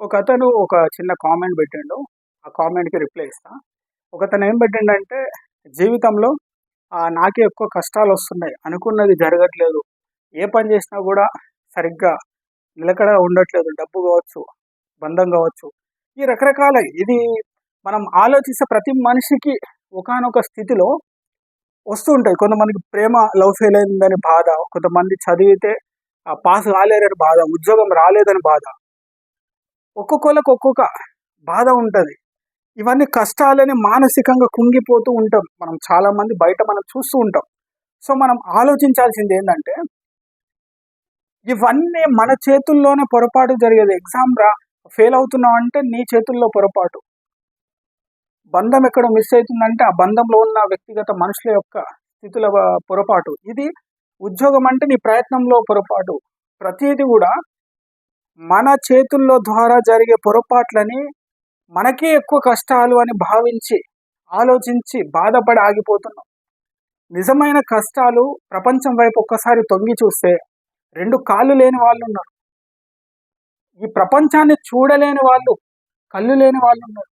ఒక అతను ఒక చిన్న కామెంట్ పెట్టిండు. ఆ కామెంట్కి రిప్లై ఇస్తా. ఒక అతను ఏం పెట్టిండంటే జీవితంలో నాకే ఎక్కువ కష్టాలు వస్తున్నాయి. అనుకున్నది జరగట్లేదు. ఏ పని చేసినా కూడా సరిగ్గా నిలకడ ఉండట్లేదు. డబ్బు కావచ్చు బంధం కావచ్చు. ఈ రకరకాల ఇది మనం ఆలోచిస్తే ప్రతి మనిషికి ఒకానొక స్థితిలో వస్తూ ఉంటాయి. కొంతమందికి ప్రేమ లవ్ ఫెయిల్ అయిందని బాధ కొంతమంది చదివితే ఆ పాస్ కాలేరని బాధ ఉద్యోగం రాలేదని బాధ. ఒక్కొక్కళ్ళకి ఒక్కొక్క బాధ ఉంటుంది. ఇవన్నీ కష్టాలని మానసికంగా కుంగిపోతూ ఉంటాం. మనం చాలామంది బయట మనం చూస్తూ ఉంటాం. సో మనం ఆలోచించాల్సింది ఏంటంటే ఇవన్నీ మన చేతుల్లోనే పొరపాటు జరిగేది. ఎగ్జామ్ రా ఫెయిల్ అవుతున్నావు అంటే నీ చేతుల్లో పొరపాటు. బంధం ఎక్కడ మిస్ అవుతుందంటే ఆ బంధంలో ఉన్న వ్యక్తిగత మనుషుల యొక్క స్థితుల పొరపాటు. ఇది ఉద్యోగం అంటే నీ ప్రయత్నంలో పొరపాటు. ప్రతిదీ కూడా మన చేతుల్లో ద్వారా జరిగే పొరపాట్లని మనకే ఎక్కువ కష్టాలు అని భావించి ఆలోచించి బాధపడి ఆగిపోతున్నాం. నిజమైన కష్టాలు ప్రపంచం వైపు ఒక్కసారి తొంగి చూస్తే రెండు కాళ్ళు లేని వాళ్ళు ఉన్నారు. ఈ ప్రపంచాన్ని చూడలేని వాళ్ళు కళ్ళు లేని వాళ్ళు ఉన్నారు.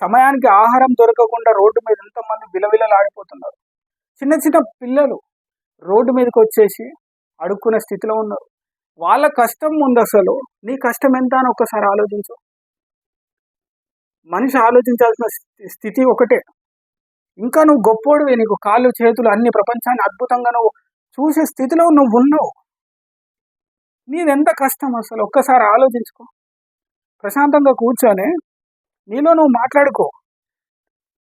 సమయానికి ఆహారం దొరకకుండా రోడ్డు మీద ఎంతమంది విలవిలలాడిపోతున్నారు. చిన్న చిన్న పిల్లలు రోడ్డు మీదకి వచ్చేసి అడుక్కునే స్థితిలో ఉన్నారు. వాళ్ళ కష్టం ముందు అసలు. నీ కష్టం ఎంత అని ఒక్కసారి ఆలోచించు. మనిషి ఆలోచించాల్సిన స్థి- స్థితి ఒకటే. ఇంకా నువ్వు గొప్పోడివి నీకు కాళ్ళు చేతులు అన్ని ప్రపంచాన్ని అద్భుతంగా నువ్వు చూసే స్థితిలో నువ్వు ఉన్నావు. నీదెంత కష్టం అసలు? ఒక్కసారి ఆలోచించుకో. ప్రశాంతంగా కూర్చొని నీలో నువ్వు మాట్లాడుకో.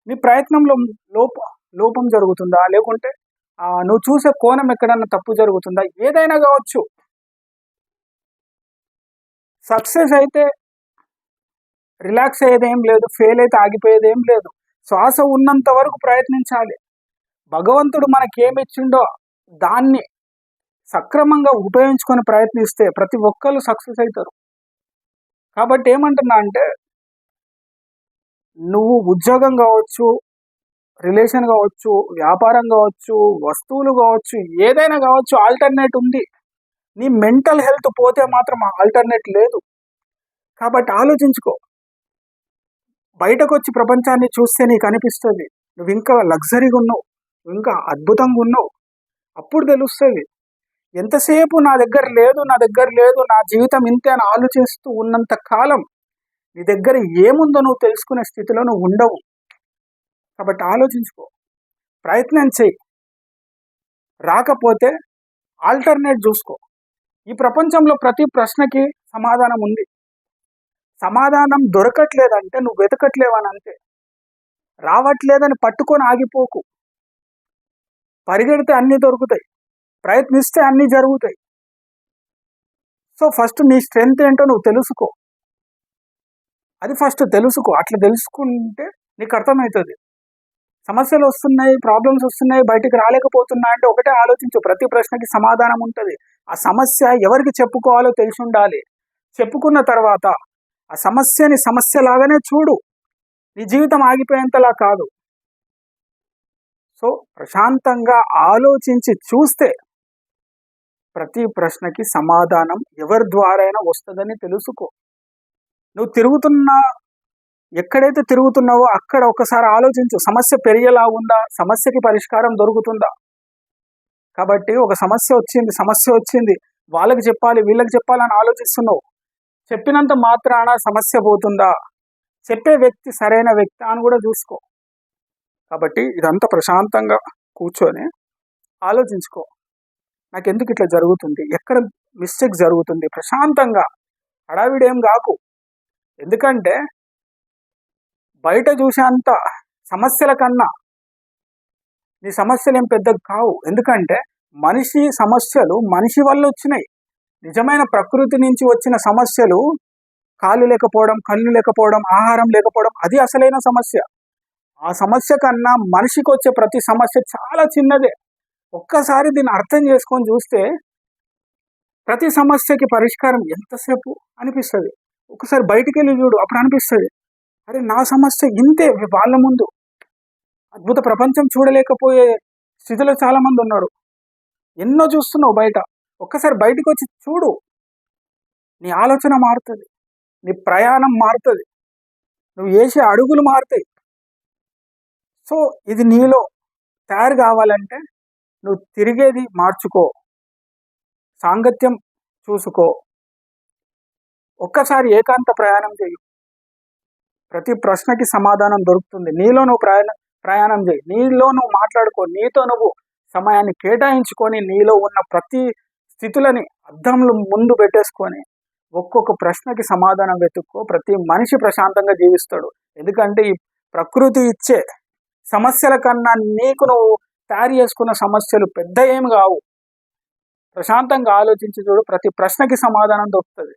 నీ ప్రయత్నంలో లోప లోపం జరుగుతుందా? లేకుంటే నువ్వు చూసే కోణం ఎక్కడన్నా తప్పు జరుగుతుందా? ఏదైనా కావచ్చు. సక్సెస్ అయితే రిలాక్స్ అయ్యేదేం లేదు ఫెయిల్ అయితే ఆగిపోయేదేం లేదు. శ్వాస ఉన్నంత వరకు ప్రయత్నించాలి. భగవంతుడు మనకి ఏమి దాన్ని సక్రమంగా ఉపయోగించుకొని ప్రయత్నిస్తే ప్రతి ఒక్కరు సక్సెస్ అవుతారు కాబట్టి ఏమంటున్నా అంటే నువ్వు ఉద్యోగం కావచ్చు రిలేషన్ కావచ్చు వ్యాపారం కావచ్చు వస్తువులు కావచ్చు ఏదైనా కావచ్చు ఆల్టర్నేట్ ఉంది. నీ మెంటల్ హెల్త్ పోతే మాత్రం ఆల్టర్నేట్ లేదు. కాబట్టి ఆలోచించుకో. బయటకు వచ్చి ప్రపంచాన్ని చూస్తే నీకు అనిపిస్తుంది నువ్వు ఇంకా లగ్జరీగా ఉన్నావు నువ్వు ఇంకా అద్భుతంగా ఉన్నావు. అప్పుడు తెలుస్తుంది ఎంతసేపు నా దగ్గర లేదు నా దగ్గర లేదు నా జీవితం ఇంతే అని ఆలోచిస్తూ ఉన్నంత కాలం నీ దగ్గర ఏముందో నువ్వు తెలుసుకునే స్థితిలో నువ్వు ఉండవు. కాబట్టి ఆలోచించుకో ప్రయత్నం చేయి. రాకపోతే ఆల్టర్నేట్ చూసుకో. ఈ ప్రపంచంలో ప్రతి ప్రశ్నకి సమాధానం ఉంది. సమాధానం దొరకట్లేదంటే నువ్వు వెతకట్లేవని అంతే రావట్లేదని పట్టుకొని ఆగిపోకు. పరిగెడితే అన్నీ దొరుకుతాయి. ప్రయత్నిస్తే అన్నీ జరుగుతాయి. సో ఫస్ట్ నీ స్ట్రెంగ్త్ ఏంటో నువ్వు తెలుసుకో. అది ఫస్ట్ తెలుసుకో. అట్లా తెలుసుకుంటే నీకు అర్థమవుతుంది సమస్యలు వస్తున్నాయి ప్రాబ్లమ్స్ వస్తున్నాయి బయటికి రాలేకపోతున్నా అంటే ఒకటే ఆలోచించు. ప్రతి ప్రశ్నకి సమాధానం ఉంటుంది. ఆ సమస్య ఎవరికి చెప్పుకోవాలో తెలిసి ఉండాలి చెప్పుకున్న తర్వాత ఆ సమస్యని సమస్యలాగానే చూడు. నీ జీవితం ఆగిపోయేంతలా కాదు. సో ప్రశాంతంగా ఆలోచించి చూస్తే ప్రతి ప్రశ్నకి సమాధానం ఎవరి ద్వారా అయినా వస్తుందని తెలుసుకో. నువ్వు తిరుగుతున్న ఎక్కడైతే తిరుగుతున్నావో అక్కడ ఒకసారి ఆలోచించు. సమస్య పెరిగేలా ఉందా? సమస్యకి పరిష్కారం దొరుకుతుందా? కాబట్టి ఒక సమస్య వచ్చింది సమస్య వచ్చింది. వాళ్ళకి చెప్పాలి వీళ్ళకి చెప్పాలని ఆలోచిస్తున్నావు. చెప్పినంత మాత్రాన సమస్య పోతుందా? చెప్పే వ్యక్తి సరైన వ్యక్తి అని కూడా చూసుకో. కాబట్టి ఇదంతా ప్రశాంతంగా కూర్చొని ఆలోచించుకో. నాకు ఎందుకు ఇట్లా జరుగుతుంది? ఎక్కడ మిస్టేక్ జరుగుతుంది? ప్రశాంతంగా. హడావిడేం కాకు. ఎందుకంటే బయట చూసేంత సమస్యల కన్నా నీ సమస్యలు ఏం పెద్ద కావు. ఎందుకంటే మనిషి సమస్యలు మనిషి వల్ల వచ్చినాయి. నిజమైన ప్రకృతి నుంచి వచ్చిన సమస్యలు కాళ్ళు లేకపోవడం కళ్ళు లేకపోవడం ఆహారం లేకపోవడం అది అసలైన సమస్య. ఆ సమస్య కన్నా మనిషికి వచ్చే ప్రతి సమస్య చాలా చిన్నదే. ఒక్కసారి దీన్ని అర్థం చేసుకొని చూస్తే ప్రతి సమస్యకి పరిష్కారం ఎంతసేపు అనిపిస్తుంది. ఒకసారి బయటికి వెళ్ళి చూడు అప్పుడు అనిపిస్తుంది. అరే నా సమస్య ఇంతే వాళ్ళ ముందు. అద్భుత ప్రపంచం చూడలేకపోయే స్థితిలో చాలా మంది ఉన్నారు. ఎన్నో చూస్తున్నావు బయట. ఒక్కసారి బయటకు వచ్చి చూడు. నీ ఆలోచన మారుతుంది. నీ ప్రయాణం మారుతుంది. నువ్వు వేసే అడుగులు మారుతాయి. సో ఇది నీలో తయారు కావాలంటే నువ్వు తిరిగేది మార్చుకో. సాంగత్యం చూసుకో. ఒక్కసారి ఏకాంత ప్రయాణం చేయు ప్రతి ప్రశ్నకి సమాధానం దొరుకుతుంది. నీలో నువ్వు ప్రయాణం ప్రయాణం చేయి. నీలో నువ్వు మాట్లాడుకో. నీతో నువ్వు సమయాన్ని కేటాయించుకొని నీలో ఉన్న ప్రతి స్థితులని అద్దంలో ముందు పెట్టేసుకొని ఒక్కొక్క ప్రశ్నకి సమాధానం వెతుక్కో. ప్రతి మనిషి ప్రశాంతంగా జీవిస్తాడు. ఎందుకంటే ఈ ప్రకృతి ఇచ్చే సమస్యల కన్నా నీకు నువ్వు తయారు చేసుకున్న సమస్యలు పెద్ద ఏమి కావు. ప్రశాంతంగా ఆలోచించి చూడు. ప్రతి ప్రశ్నకి సమాధానం దొరుకుతుంది.